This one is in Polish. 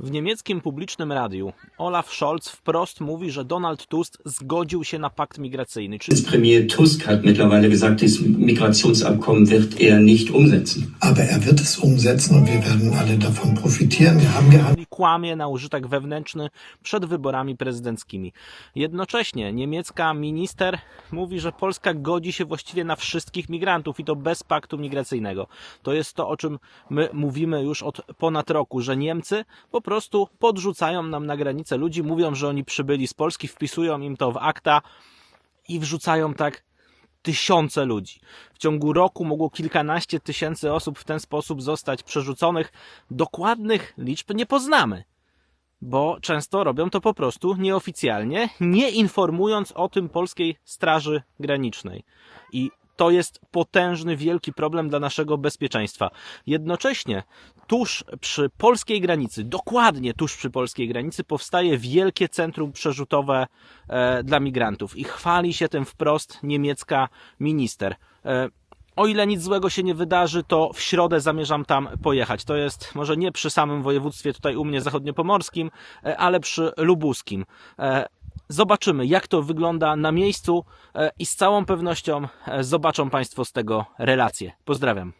W niemieckim publicznym radiu Olaf Scholz wprost mówi, że Donald Tusk zgodził się na pakt migracyjny, czyli Premier Tusk hat mittlerweile gesagt, dieses Migrationsabkommen wird er nicht umsetzen. Aber er wird es umsetzen und wir werden alle davon profitieren. Wir haben gehandelt. kłamie na użytek wewnętrzny przed wyborami prezydenckimi. Jednocześnie niemiecka minister mówi, że Polska godzi się właściwie na wszystkich migrantów i to bez paktu migracyjnego. To jest to, o czym my mówimy już od ponad roku, że Niemcy po prostu podrzucają nam na granicę ludzi, mówią, że oni przybyli z Polski, wpisują im to w akta i wrzucają tak tysiące ludzi. W ciągu roku mogło kilkanaście tysięcy osób w ten sposób zostać przerzuconych. Dokładnych liczb nie poznamy, bo często robią to po prostu nieoficjalnie, nie informując o tym polskiej Straży Granicznej. I to jest potężny, wielki problem dla naszego bezpieczeństwa. Jednocześnie tuż przy polskiej granicy, dokładnie tuż przy polskiej granicy, powstaje wielkie centrum przerzutowe e, dla migrantów i chwali się tym wprost niemiecka minister. E, o ile nic złego się nie wydarzy, to w środę zamierzam tam pojechać. To jest może nie przy samym województwie tutaj u mnie zachodniopomorskim, e, ale przy lubuskim. Zobaczymy, jak to wygląda na miejscu e, i z całą pewnością e, zobaczą Państwo z tego relacje. Pozdrawiam.